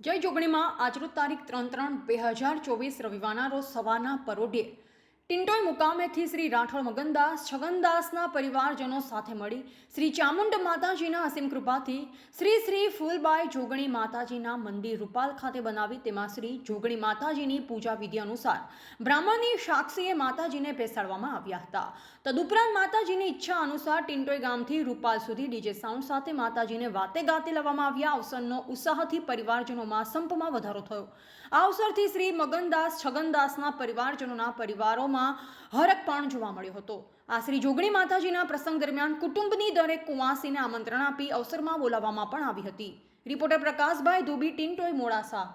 જય જોગણીમાં આજરોજ તારીખ ત્રણ ત્રણ બે હજાર ચોવીસ રવિવારના રોજ સવારના પરોઢે ટિન્ટોઈ મુકામેથી શ્રી રાઠોડ મગનદાસ, છગનદાસના પરિવારજનો સાથે મળી શ્રી ચામુંડ માતાજીના અસીમ કૃપાથી શ્રી શ્રી ફૂલબાઈ જોગણી માતાજીના મંદિર રૂપાલ ખાતે બનાવી તેમાં શ્રી જોગણી માતાજીની પૂજા વિધિ અનુસાર બ્રાહ્મણની સાક્ષીએ માતાજીને બેસાડવામાં આવ્યા હતા. તદુપરાંત માતાજીની ઈચ્છા અનુસાર ટિન્ટોઈ ગામથી રૂપાલ સુધી ડીજે સાઉન્ડ સાથે માતાજીને વાતે ગાતે લાવવામાં આવ્યા. અવસરનો ઉત્સાહથી પરિવારજનોમાં સંપમાં વધારો થયો. આ અવસરથી શ્રી મગનદાસ, છગનદાસના પરિવારજનોના પરિવારોમાં હરખ પણ જોવા મળ્યો હતો. આ શ્રી જોગણી માતાજીના પ્રસંગ દરમિયાન કુટુંબની દરેક કુંવાસીને આમંત્રણ આપી અવસરમાં બોલાવવામાં પણ આવી હતી. રિપોર્ટર પ્રકાશભાઈ ધુબી ટીન્ટોય મોડાસા.